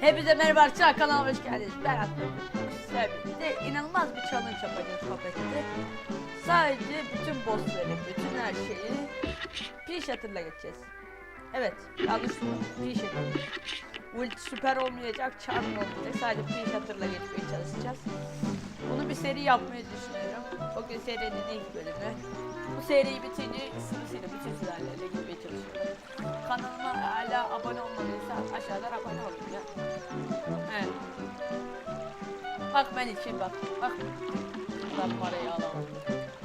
Hepinize merhaba arkadaşlar kanalıma hoş geldiniz. Ben birlikte inanılmaz bir challenge yapacağız sohbette. Sadece bütün bossları, bütün her şeyi P-Shatter'la geçeceğiz. Evet, yanlış mı? P-Shatter. Ulti süper olmayacak, charm olmayacak. Sadece P-Shatter'la geçmeye çalışacağız. Bunu bir seri yapmayı düşünüyorum. Bugün serinin ilk bölümü. Bu seriyi bitince sırasıyla bütün gitmeye çalışıyorum. Kanalıma hala abone olmadıysa aşağıdan abone olun ya. Evet. Bak ben için bak. Bak. Ben parayı alamam.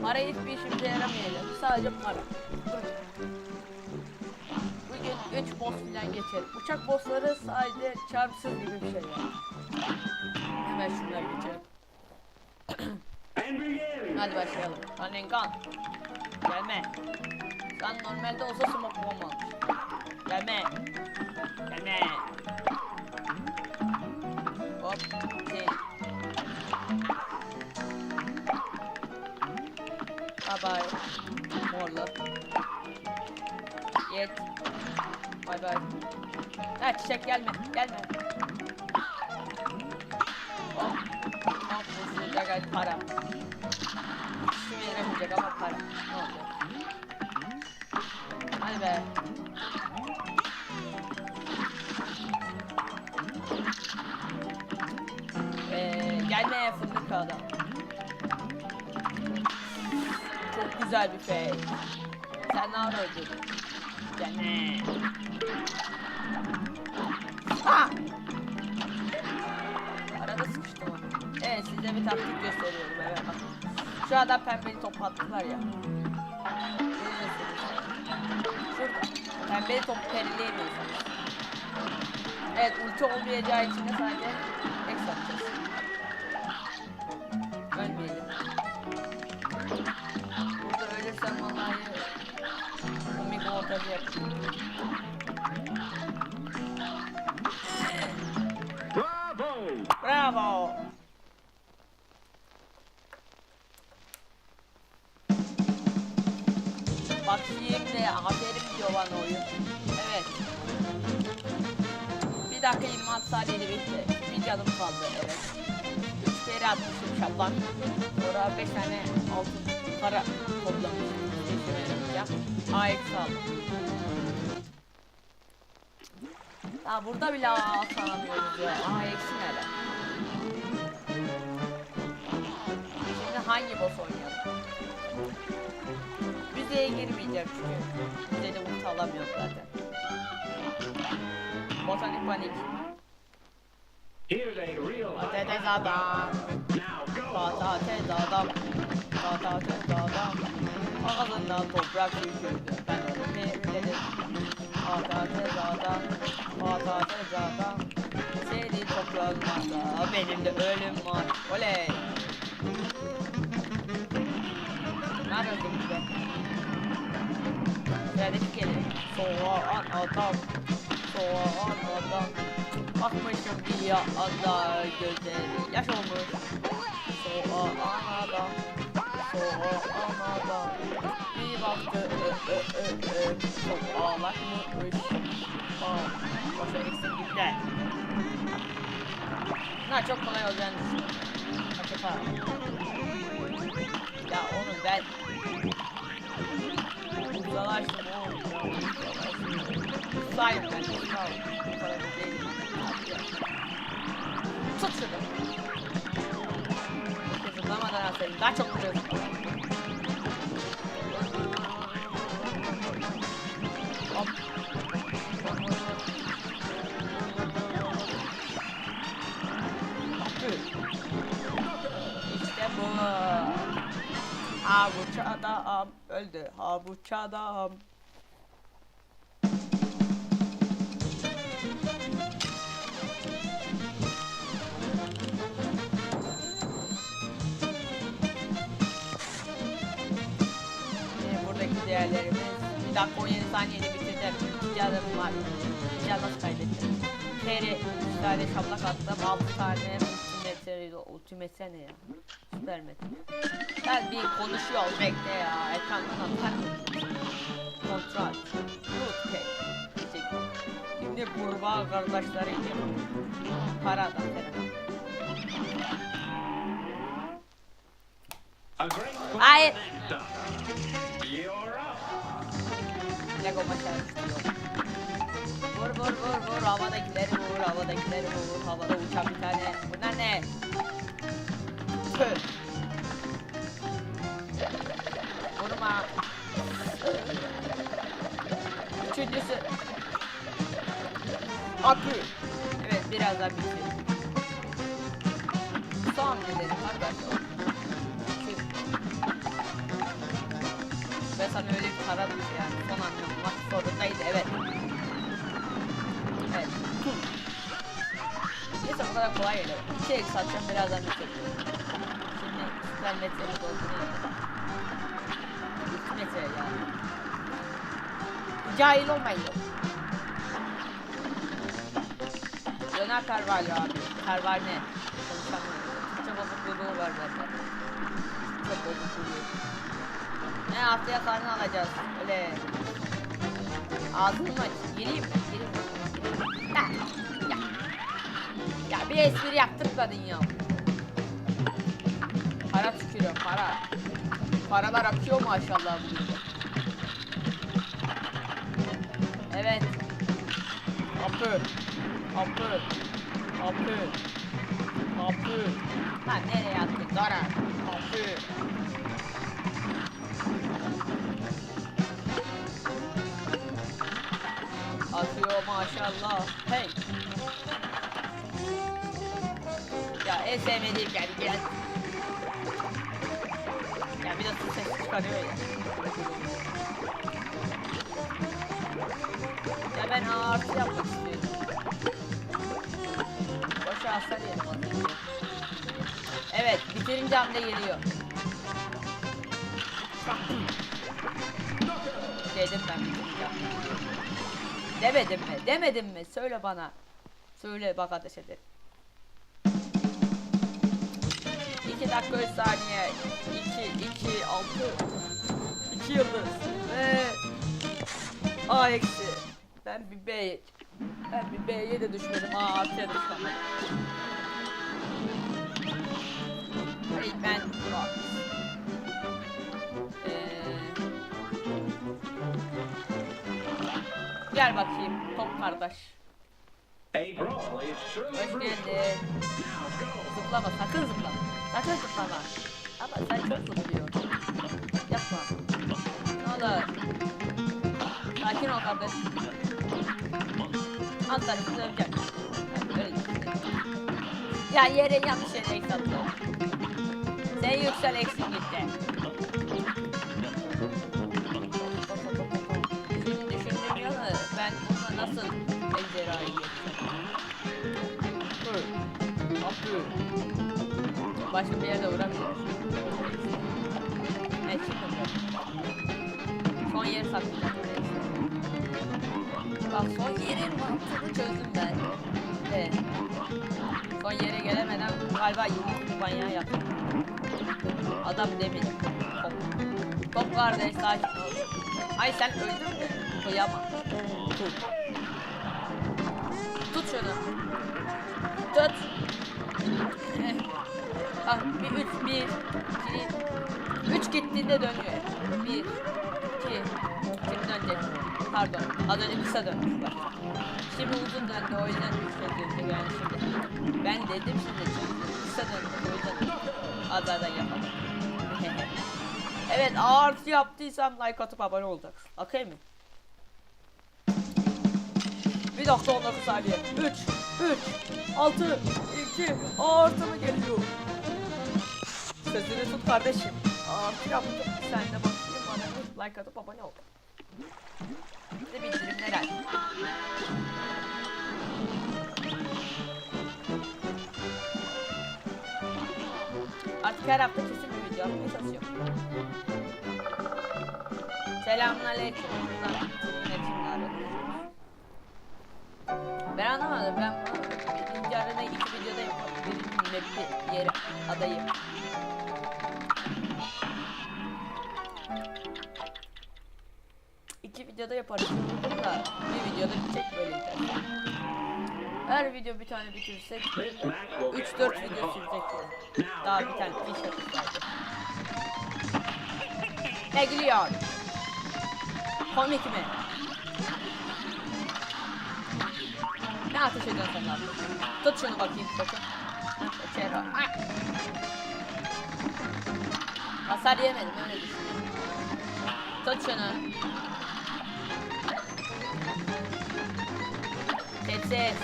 Para hiçbir işimize yaramayacak. Sadece para. Bugün 3 boss falan geçelim. Uçak bossları sadece çarpsız gibi bir şey ya. Hemen şunları geçelim. Hadi başlayalım. Kanengan. Gelme. Sen normalde olsa smoke bomb almış. Gelme. Gelme. Hop. Şey. Bye bye. Morla. Yet. Bye bye. Ha çiçek gelme. Gelme. Hop. Hop. Şurada gel para. Hiçbir yaramayacak ama para. Ne olacak? Hadi be. Gelme fındık adam. Çok güzel bir fake. Sen ne yapıyordun? Gelme. Ha! Arada sıkıştım ama. Evet size bir taktik gösteriyorum evet bak. Şu adam pembeli top attılar ya. Şurada. Pembeli top perileyemiyorsunuz. Evet ulti olmayacağı için de sadece Bravo! Bravo. Bak şimdi aferin diyor bana oyun. Evet. Bir dakika 26 saniyede bitti. Bir canım kaldı evet. 3 kere atmışım şablon. Sonra 5 tane altın para toplamışım. Ya. AX aldım. Ya burada bile atamıyoruz ya. AX'i nerede? Şimdi hangi boss oynayalım? Müzeye girmeyeceğim çünkü. Müzede ulti alamıyorum zaten. Botanik panik. Patates adam. Patates adam. Patates adam. Ağzından toprak düşürdü. Devledim. Patates adam. Patates adam. Seni toprağında benim de ölüm var. Oley. Ne yapıyorsun be? Sıradaki gelir. Soğan adam. Soğan adam. Bakmışım bir ya anda gözleri yaş olmuş. Soğan adam. Soğan adam. Bir baktı ö ö ö ö. Çok ağlaşmış. Aa, boşa eksin gitti. Ha çok kolay olacağını düşünüyorum. Para? Ya onu ben uzalaştım oğlum. Sayın ben. Sağ ol. Bu kadar da değil. Tut şunu. Zıplamadan al seni. Daha çok vuruyorsun. Havuç adam öldü. Havuç adam. Değerlerimiz. Bir dakika 17 saniyede bitirdim. İki canım var. İki can nasıl kaybettim? TR 3 tane şaplak attım. 6 tane ultimetre. Ultimetre ne ya? Süper metre. Ben bir konuşuyor bekle ya. Ekrandan atar. Kontrol. Root cake. Şimdi kurbağa kardeşleriyle paradan falan. A great plan Hayır. Son. Lego başarısı yok. Vur vur vur vur havadakileri vur havadakileri vur havada uçan bir tane. Bunlar ne? Tüh. Vurma. Üçüncüsü. Akü. Evet birazdan bitiyor. Son ne dedim arkadaşlar? Ve sana öyle bir taradım ki yani son anlamak zorundaydı evet. Evet. Neyse bu kadar kolay. İki ek satacağım birazdan bitecek. Şimdi metremiz olduğunu yapalım. İki metre ya. Cahil olmayın. Döner Carvalho abi. Carvalho ne? Konuşamıyorum. Çok bozukluğu var zaten. Çok bozukluğu. Ne haftaya karnı alacağız. Öyle. Ağzını mı aç? Gireyim mi? Gireyim mi? Ha, Ya. ya bir espri yaptırmadın ya. Para tükürüyor para. Paralar akıyor maşallah bu ülke. Evet. Apı. Apı. Apı. Apı. Lan nereye attın? Dora. Apı. Atıyor maşallah. Hey. Ya en sevmediğim geldi gel. Ya bir de su ses çıkarıyor ya. Ya ben artı yapmak istiyorum. Boşa hasar aslında. Evet bitirince hamle geliyor. Dedim ben bitirince hamle geliyor. Demedim mi? Demedim mi? Söyle bana. Söyle bak ateş ederim. 2 dakika 3 saniye. 2, 2, 6. 2 yıldız. Ve A eksi. Ben bir B. Ben bir B'ye de düşmedim. A artıya düşmedim. Hey ben Gel bakayım top kardeş. Hoş geldin. Zıplama sakın zıplama. Sakın zıplama. Ama sen çok zıplıyorsun. Yapma. Ne olur. Sakin ol kardeş. Alt tarafı dönecek. Öyle. Ya yere yanlış yere eksik attı. Sen yüksel eksik gitti. Nasıl ejderhayı. Yapıyor. Başka bir yerde uğramıyor. Evet bu. Son yeri saklayacağım. Bak son yerin mantığını çözdüm ben. Evet. Son yere gelemeden galiba yumruk manyağı yaptım. Adam demin. Top. Top kardeş sakin ol. Ay sen öldün mü? Kıyamam. Tut. Şunu. Tut. Bak bir üç, bir, iki, üç gittiğinde dönüyor. Bir, iki, şimdi dönecek. Pardon, az önce kısa dönmüş bak. Şimdi uzun döndü, o yüzden üç döndü yani şimdi. Ben dedim şimdi çünkü kısa döndü, o yüzden az yapalım. evet, artı yaptıysam like atıp abone olacaksın. Okey mi? Bir dakika 19 saniye. 3, 3, 6, 2, artı mı geliyor? Sözünü tut kardeşim. Artı yaptım. Sen de bakayım bana like atıp abone ol. Bir de bildirimler aç. Artık her hafta kesin bir video atmaya çalışıyorum. Selamünaleyküm. Yine kimle arıyorsunuz? Ben anlamadım. Ben birinci arada iki videoda yapıyorum. Birinci map'i yeri adayı. İki videoda yaparım. Da bir videoda bitecek böyle gider. Her video bir tane get 3-4 red video sürecek Daha bir tane fiş yapacağız. Ne gülüyor? Komik mi? Ateş ediyorsun sen lan? Tut şunu bakayım bakın. Geçer o. Ay! Hasar yemedim öyle düşün. Tut şunu. Sessiz.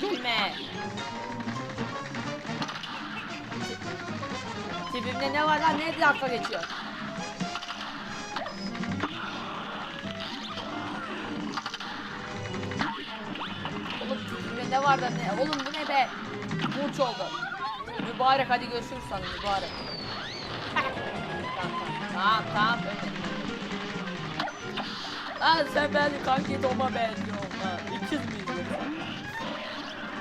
Gülme. Tipimde ne var lan ne dakika geçiyor. Ne var da ne? Oğlum bu ne be? Burç oldu. Mübarek hadi görüşürüz sana mübarek. tamam tamam ölmedim. Lan sen ben kanki Tom'a benziyorsun ha. İkiz miyiz yoksa?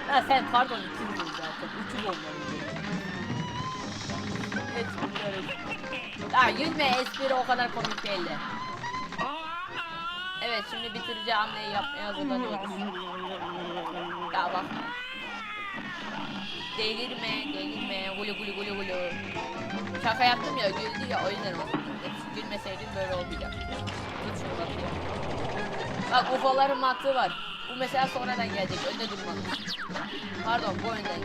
Ha sen pardon ikiz miyiz zaten. Üçüz olmalıyız. Evet, evet. Ya gülme espri o kadar komik değildi. Evet şimdi bitirici hamleyi yapmaya hazırlanıyoruz. Ya bak. Delirme, delirme, gulu gulu gulu gulu. Şaka yaptım ya, güldü ya o yüzden oldu. Gülmeseydin böyle olmayacak. Tut şunu bakayım. Bak UFO'ların mantığı var. Bu mesela sonradan gelecek, önde durmalı. Pardon, bu önden.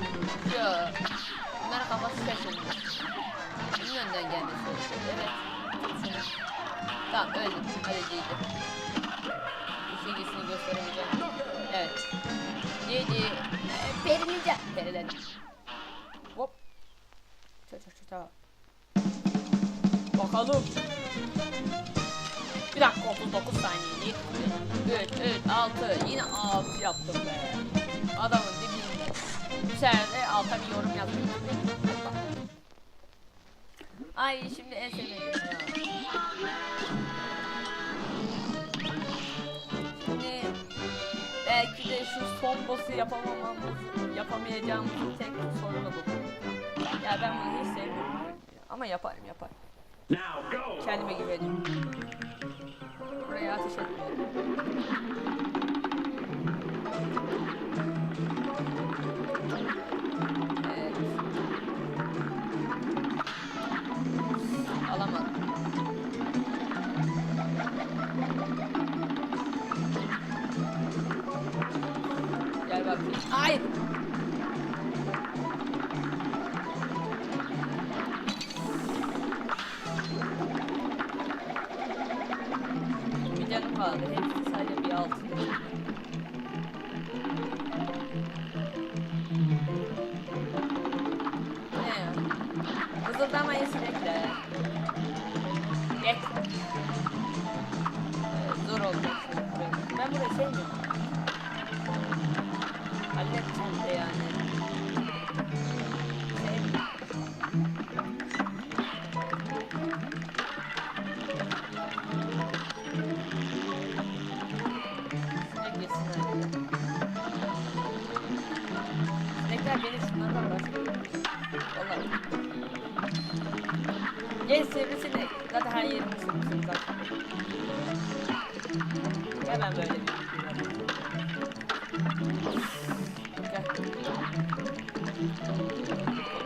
Yo. Bunların kafası şaşırdı. Bunun önden gerekiyor. Evet. Tamam, öldüm. Hadi iyiydi. İkincisini gösteremeyeceğim. Evet. Yedi. Ee, Perilince. Periledim. Hop. Çat çat çat. Bakalım. Bir dakika 39 saniyelik. 3, 3, 6. Yine 6 yaptım be. Adamın dibinde. Bu sefer de alta bir yorum yazmayı. Ay şimdi en sevdiğim ya. Boss'u yapamamamız, yapamayacağımız tek sorunu bu. Ya ben bunu hiç sevmiyorum. Ama yaparım yaparım. Kendime güveniyorum. Buraya ateş etmiyorum. Geç. Evet, zor olacak. Ben burayı sevmiyorum.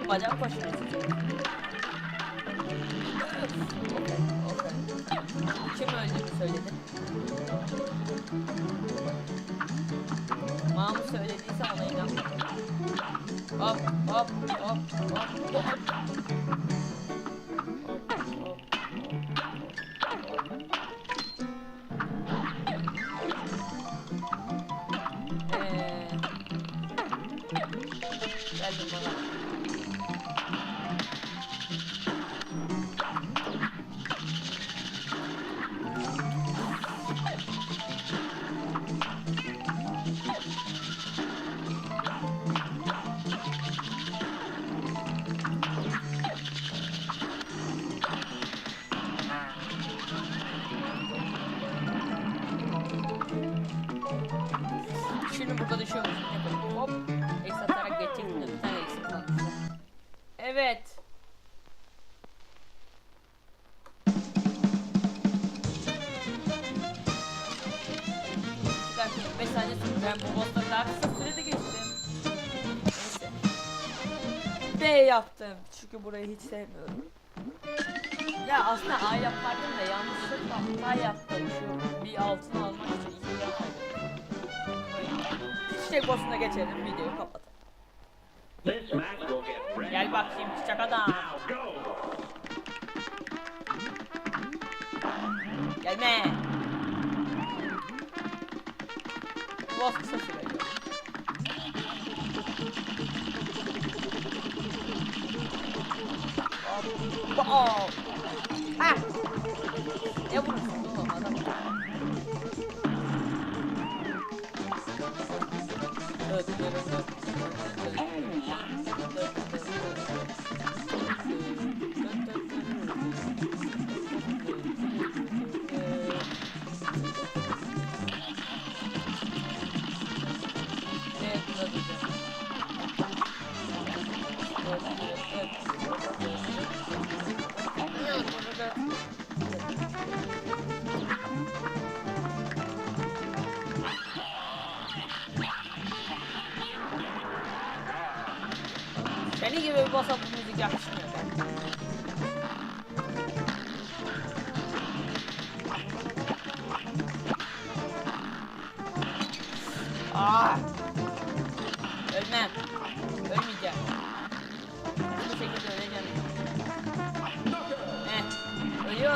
Bacağım koşuyor. Kim öldüğünü söyledi? Mahmut söylediyse ona inanma. Hop hop hop hop hop. Geldim bana. Ben bu boss'tan daha kısa sürede geçtim. Neyse. B yaptım. Çünkü burayı hiç sevmiyorum. Ya aslında A yapardım da yanlışlıkla hata yaptım. Şu bir altın almak için iyi şey yapmadım. Çiçek boss'una geçelim. Videoyu kapatalım. Gel bakayım çiçek adam. Gelme. 모아서 썼습니다 이거 아, 아! 아! 에어브러스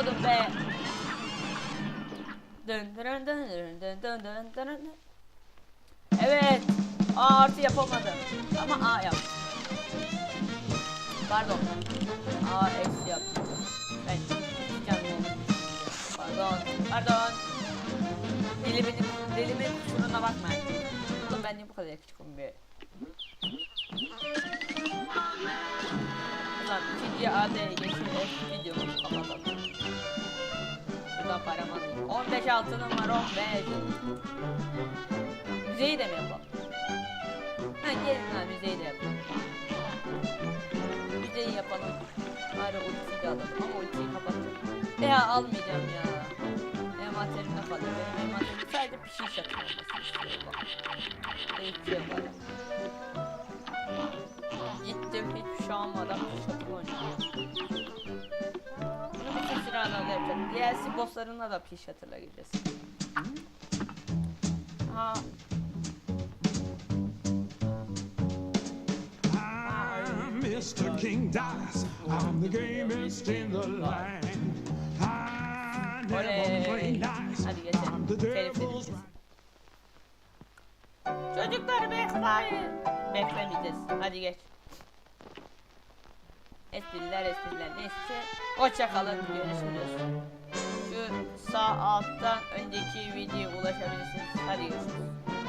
biliyordum be. Dön dön dön dön dön dön dön. Evet. A artı yapamadım. Ama A yap. Pardon. A eksi yap. Ben kendim Pardon. Pardon. Dilimin, dilimin kusuruna bakma. Oğlum ben niye bu kadar küçüküm bir? Ulan ikinci AD'ye geçiyor. Videomu kapatalım. Param alayım. 15 altınım var 15. Müzeyi de mi yapalım? Ha gelin lan müzeyi de yapalım. Müzeyi yapalım. Bari ultiyi de alalım ama ultiyi kapatacağım. Ya almayacağım ya. Envanterimde kalıyor. Benim envanterim sadece bir şey satın olmasını istiyorum bak. Hiçbir şey DLC bosslarına da piş hatırla gideceğiz. Ha. Mr. King Dice. I'm the gamest in the land. I never play nice. I'm the devil's. Çocukları bekleyin. Beklemeyeceğiz. Hadi geç. Espriler espriler neyse. Hoşça kalın. Görüşürüz. Sağ alttan önceki videoya ulaşabilirsiniz. Hadi görüşürüz.